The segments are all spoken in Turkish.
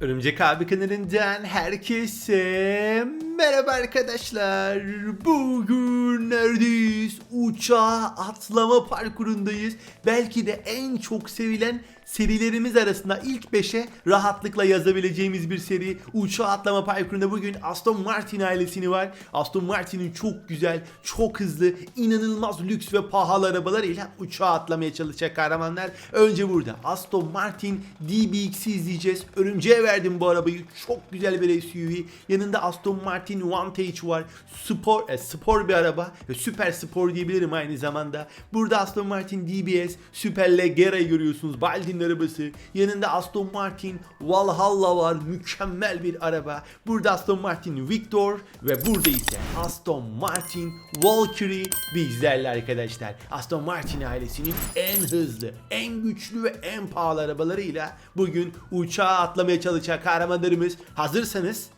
Örümcek abi kanalından herkese merhaba arkadaşlar. Bugün neredeyiz? Uçağa atlama parkurundayız. Belki de en çok sevilen serilerimiz arasında ilk 5'e rahatlıkla yazabileceğimiz bir seri. Uçağa atlama parkurunda bugün Aston Martin ailesini var. Aston Martin'in çok güzel, çok hızlı, inanılmaz lüks ve pahalı arabalarıyla uçağa atlamaya çalışacak kahramanlar. Önce burada Aston Martin DBX'i izleyeceğiz. Örümceğe verdim bu arabayı. Çok güzel bir SUV. Yanında Aston Martin Vantage var. Spor, e, spor bir araba. Ve süper spor diyebilirim aynı zamanda. Burada Aston Martin DBS, Super Leggera'yı görüyorsunuz. Baldi'nin arabası. Yanında Aston Martin Valhalla var. Mükemmel bir araba. Burada Aston Martin Victor ve burada ise Aston Martin Valkyrie bizlerle arkadaşlar. Aston Martin ailesinin en hızlı, en güçlü ve en pahalı arabalarıyla bugün uçağa atlamaya çalışan kahramanlarımız. Hazırsanız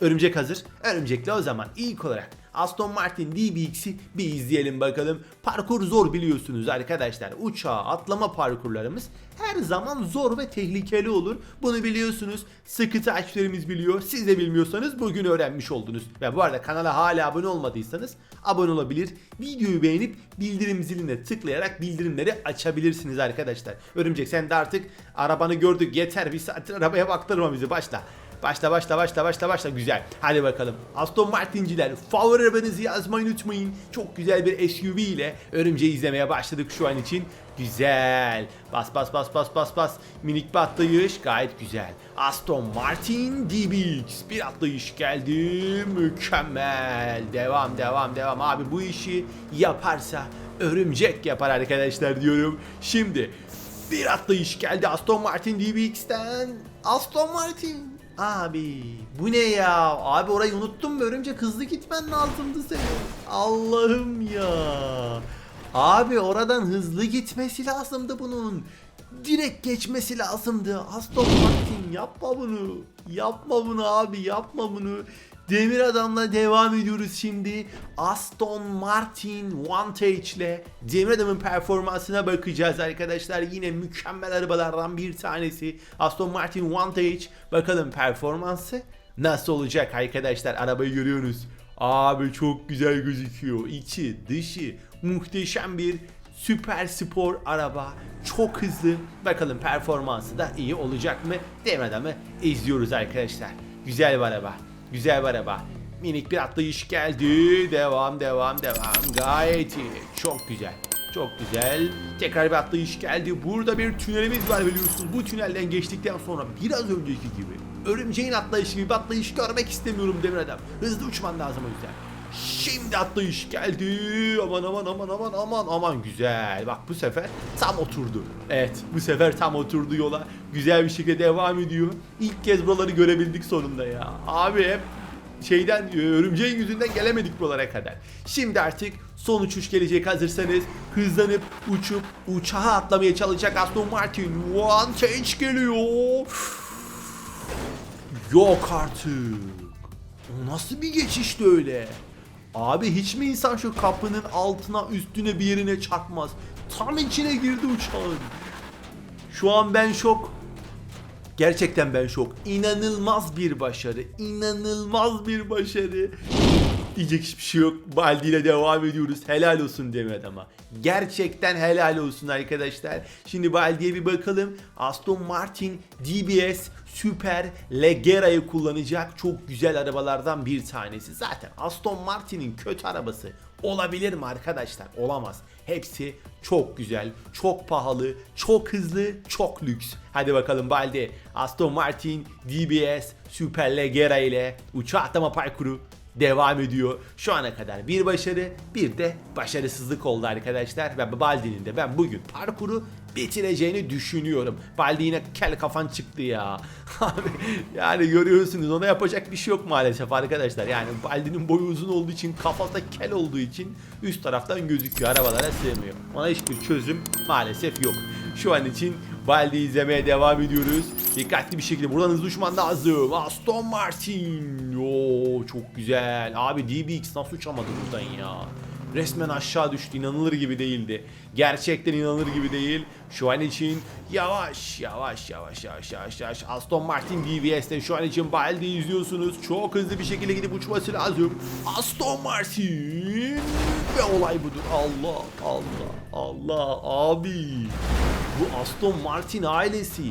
Örümcek hazır. Örümcekle o zaman ilk olarak Aston Martin DBX'i bir izleyelim bakalım. Parkur zor biliyorsunuz arkadaşlar. Uçağa atlama parkurlarımız her zaman zor ve tehlikeli olur. Bunu biliyorsunuz. Sıkı takipçilerimiz biliyor. Siz de bilmiyorsanız bugün öğrenmiş oldunuz. Ve bu arada kanala hala abone olmadıysanız abone olabilir. Videoyu beğenip bildirim ziline tıklayarak bildirimleri açabilirsiniz arkadaşlar. Örümcek sen de artık arabanı gördük yeter bir saattir arabaya baktırma bizi başla. Başla başla başla başla başla güzel. Hadi bakalım. Aston Martinciler favori arabanızı yazmayı unutmayın. Çok güzel bir SUV ile örümceği izlemeye başladık şu an için. Güzel. Bas bas bas bas bas bas. Minik bir atlayış gayet güzel. Aston Martin DBX bir atlayış geldi. Mükemmel. Devam devam devam. Abi bu işi yaparsa örümcek yapar arkadaşlar diyorum. Şimdi bir atlayış geldi Aston Martin DBX'ten. Aston Martin. Abi bu ne ya? Abi orayı unuttun mu? Örümcek hızlı gitmen lazımdı senin. Allah'ım ya. Abi oradan hızlı gitmesi lazımdı bunun. Direkt geçmesi lazımdı. Aston Martin yapma bunu. Yapma bunu abi yapma bunu. Demir Adam'la devam ediyoruz şimdi. Aston Martin Vantage ile Demir Adam'ın performansına bakacağız arkadaşlar. Yine mükemmel arabalardan bir tanesi. Aston Martin Vantage. Bakalım performansı nasıl olacak arkadaşlar. Arabayı görüyorsunuz. Abi çok güzel gözüküyor. İçi, dışı muhteşem bir süper spor araba. Çok hızlı. Bakalım performansı da iyi olacak mı? Demir Adam'ı izliyoruz arkadaşlar. Güzel bir araba. Güzel bir araba. Minik bir atlayış geldi. Devam devam devam. Gayet iyi. Çok güzel. Çok güzel. Tekrar bir atlayış geldi. Burada bir tünelimiz var biliyorsunuz. Bu tünelden geçtikten sonra biraz önceki gibi örümceğin atlayışı gibi atlayış görmek istemiyorum Demir Adam. Hızlı uçman lazım o yüzden. Şimdi atlayış geldi. Aman aman aman aman aman aman güzel. Bak bu sefer tam oturdu. Evet bu sefer tam oturdu yola. Güzel bir şekilde devam ediyor. İlk kez buraları görebildik sonunda ya. Abi hep şeyden e, örümceğin yüzünden gelemedik buralara kadar. Şimdi artık son uçuş gelecek hazırsanız hızlanıp uçup uçağa atlamaya çalışacak Aston Martin. Vantage geliyor. Yok artık. O nasıl bir geçişti öyle? Abi hiç mi insan şu kapının altına üstüne bir yerine çarpmaz? Tam içine girdi uçağın. Şu an ben şok. Gerçekten ben şok. İnanılmaz bir başarı. İnanılmaz bir başarı. Diyecek hiçbir şey yok. Baldi ile devam ediyoruz. Helal olsun Demir adama. Gerçekten helal olsun arkadaşlar. Şimdi Baldi'ye bir bakalım. Aston Martin DBS Super Leggera'yı kullanacak çok güzel arabalardan bir tanesi. Zaten Aston Martin'in kötü arabası olabilir mi arkadaşlar? Olamaz. Hepsi çok güzel, çok pahalı, çok hızlı, çok lüks. Hadi bakalım Baldi. Aston Martin DBS Super Leggera ile uçağa atlama parkuru devam ediyor. Şu ana kadar bir başarı, bir de başarısızlık oldu arkadaşlar. Ve Baldi'nin de ben bugün parkuru bitireceğini düşünüyorum. Baldi yine kel kafan çıktı ya. Abi yani görüyorsunuz ona yapacak bir şey yok maalesef arkadaşlar. Yani Baldi'nin boyu uzun olduğu için kafası kel olduğu için üst taraftan gözüküyor. Arabalara sığmıyor. Ona hiçbir çözüm maalesef yok. Şu an için Baldi izlemeye devam ediyoruz. Dikkatli bir şekilde buradan hızlı uçman lazım. Aston Martin. Oo çok güzel. Abi DBX nasıl uçamadı buradan ya? resmen aşağı düştü. İnanılır gibi değildi. Gerçekten inanılır gibi değil. Şu an için yavaş yavaş yavaş yavaş yavaş yavaş Aston Martin DBS'te şu an için Baldi izliyorsunuz. Çok hızlı bir şekilde gidip uçması lazım. Aston Martin ve olay budur. Allah Allah Allah abi. Bu Aston Martin ailesi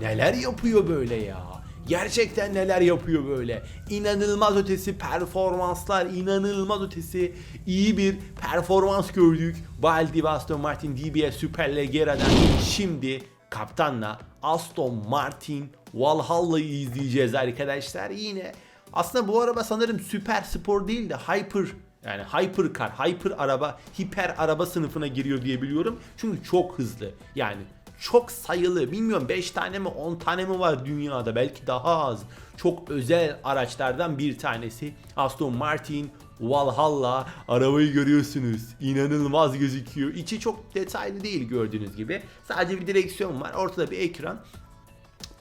neler yapıyor böyle ya? Gerçekten neler yapıyor böyle? İnanılmaz ötesi performanslar, inanılmaz ötesi iyi bir performans gördük. Baldi ve Aston Martin DBS Süper Legera'dan şimdi kaptanla Aston Martin Valhalla'yı izleyeceğiz arkadaşlar. Yine aslında bu araba sanırım süper spor değil de hyper yani hypercar, hyper araba, hiper araba sınıfına giriyor diye biliyorum. Çünkü çok hızlı. Yani çok sayılı bilmiyorum 5 tane mi 10 tane mi var dünyada belki daha az. Çok özel araçlardan bir tanesi Aston Martin Valhalla arabayı görüyorsunuz. İnanılmaz gözüküyor. İçi çok detaylı değil gördüğünüz gibi. Sadece bir direksiyon var. Ortada bir ekran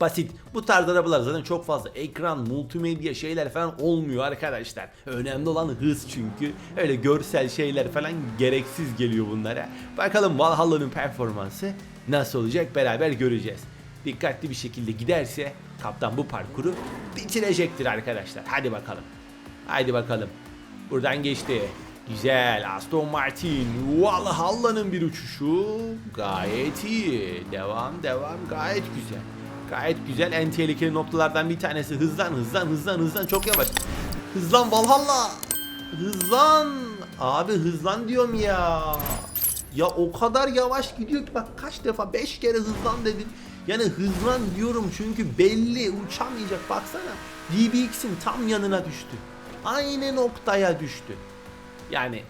basit. Bu tarz arabalar zaten çok fazla ekran, multimedya şeyler falan olmuyor arkadaşlar. Önemli olan hız çünkü. Öyle görsel şeyler falan gereksiz geliyor bunlara. Bakalım Valhalla'nın performansı nasıl olacak beraber göreceğiz. Dikkatli bir şekilde giderse kaptan bu parkuru bitirecektir arkadaşlar. Hadi bakalım. Hadi bakalım. Buradan geçti. Güzel. Aston Martin. Valhalla'nın bir uçuşu. Gayet iyi. Devam devam. Gayet güzel. Gayet güzel. En tehlikeli noktalardan bir tanesi. Hızlan hızlan hızlan hızlan. Çok yavaş. Hızlan Valhalla. Hızlan. Abi hızlan diyorum ya. Ya o kadar yavaş gidiyor ki bak kaç defa 5 kere hızlan dedim. Yani hızlan diyorum çünkü belli uçamayacak baksana. DBX'in tam yanına düştü. Aynı noktaya düştü. Yani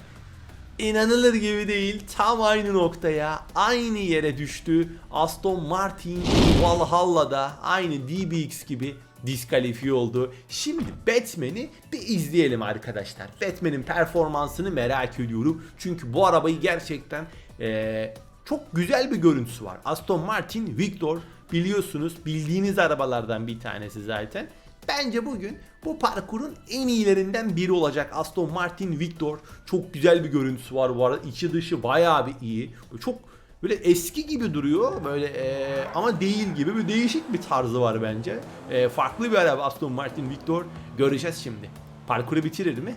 inanılır gibi değil. Tam aynı noktaya, aynı yere düştü. Aston Martin Valhalla'da aynı DBX gibi diskalifiye oldu. Şimdi Batman'i bir izleyelim arkadaşlar. Batman'in performansını merak ediyorum. Çünkü bu arabayı gerçekten eee, çok güzel bir görüntüsü var. Aston Martin Victor biliyorsunuz bildiğiniz arabalardan bir tanesi zaten. Bence bugün bu parkurun en iyilerinden biri olacak Aston Martin Victor. Çok güzel bir görüntüsü var bu arada. İçi dışı bayağı bir iyi. Çok böyle eski gibi duruyor böyle eee, ama değil gibi bir değişik bir tarzı var bence. Eee, farklı bir araba Aston Martin Victor. Göreceğiz şimdi. Parkuru bitirir mi?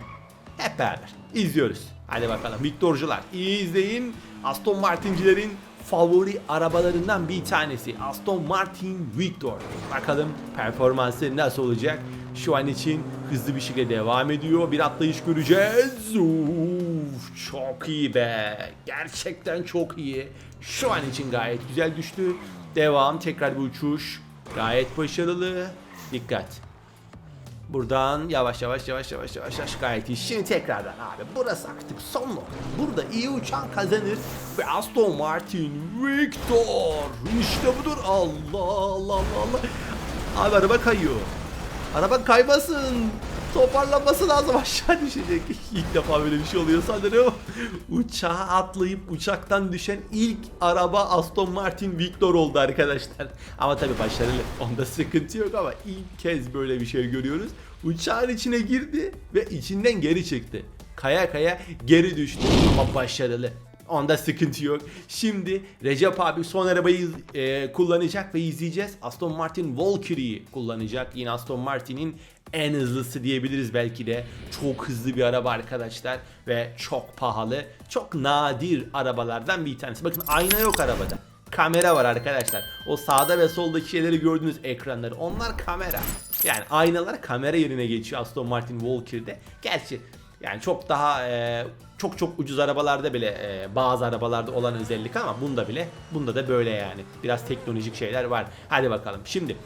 Hep beraber izliyoruz. Hadi bakalım Victorcular iyi izleyin. Aston Martincilerin favori arabalarından bir tanesi Aston Martin Victor. Bakalım performansı nasıl olacak? Şu an için hızlı bir şekilde devam ediyor. Bir atlayış göreceğiz. Uf, çok iyi be. Gerçekten çok iyi. Şu an için gayet güzel düştü. Devam. Tekrar bir uçuş. Gayet başarılı. Dikkat. Buradan yavaş yavaş yavaş yavaş yavaş yavaş gayet iyi. Şimdi tekrardan abi burası artık son nokta. Burada iyi uçan kazanır ve Aston Martin Victor. İşte budur. Allah Allah Allah Allah. Abi araba kayıyor. Araba kaymasın. Toparlanması lazım aşağı düşecek. İlk defa böyle bir şey oluyor sanırım. Uçağa atlayıp uçaktan düşen ilk araba Aston Martin Victor oldu arkadaşlar. Ama tabi başarılı. Onda sıkıntı yok ama ilk kez böyle bir şey görüyoruz. Uçağın içine girdi ve içinden geri çıktı. Kaya kaya geri düştü ama başarılı. Onda sıkıntı yok. Şimdi Recep abi son arabayı e, kullanacak ve izleyeceğiz. Aston Martin Valkyrie'yi kullanacak. Yine Aston Martin'in en hızlısı diyebiliriz belki de. Çok hızlı bir araba arkadaşlar ve çok pahalı. Çok nadir arabalardan bir tanesi. Bakın ayna yok arabada. Kamera var arkadaşlar. O sağda ve soldaki şeyleri gördüğünüz ekranları. Onlar kamera. Yani aynalar kamera yerine geçiyor Aston Martin Valkyrie'de. Gerçi yani çok daha e, çok çok ucuz arabalarda bile e, bazı arabalarda olan özellik ama bunda bile bunda da böyle yani. Biraz teknolojik şeyler var. Hadi bakalım. Şimdi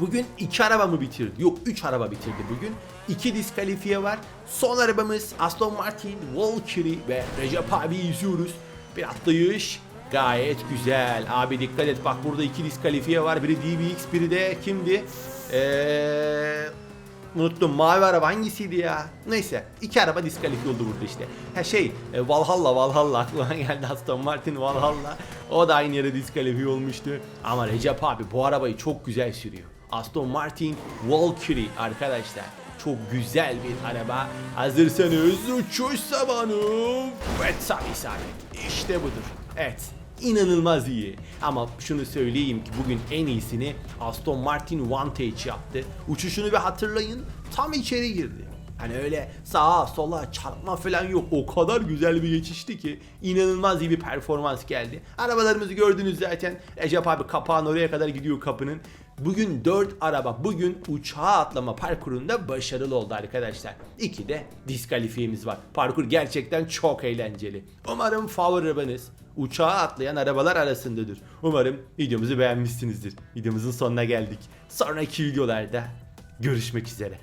Bugün iki araba mı bitirdi? Yok 3 araba bitirdi bugün. 2 diskalifiye var. Son arabamız Aston Martin, Valkyrie ve Recep abi izliyoruz. Bir atlayış. Gayet güzel. Abi dikkat et bak burada iki diskalifiye var. Biri DBX biri de kimdi? Eee... Unuttum mavi araba hangisiydi ya? Neyse iki araba diskalifiye oldu burada işte. Ha şey e, Valhalla Valhalla aklıma geldi Aston Martin Valhalla. O da aynı yere diskalifiye olmuştu. Ama Recep abi bu arabayı çok güzel sürüyor. Aston Martin Valkyrie arkadaşlar. çok güzel bir araba. Hazırsanız uçuş zamanı. Ve tam isabet. İşte budur. Evet. İnanılmaz iyi. Ama şunu söyleyeyim ki bugün en iyisini Aston Martin Vantage yaptı. Uçuşunu bir hatırlayın. Tam içeri girdi. Hani öyle sağa sola çarpma falan yok. O kadar güzel bir geçişti ki inanılmaz iyi bir performans geldi. Arabalarımızı gördünüz zaten. Recep abi kapağın oraya kadar gidiyor kapının. Bugün 4 araba bugün uçağa atlama parkurunda başarılı oldu arkadaşlar. 2 de diskalifiyemiz var. Parkur gerçekten çok eğlenceli. Umarım favori arabanız uçağa atlayan arabalar arasındadır. Umarım videomuzu beğenmişsinizdir. Videomuzun sonuna geldik. Sonraki videolarda görüşmek üzere.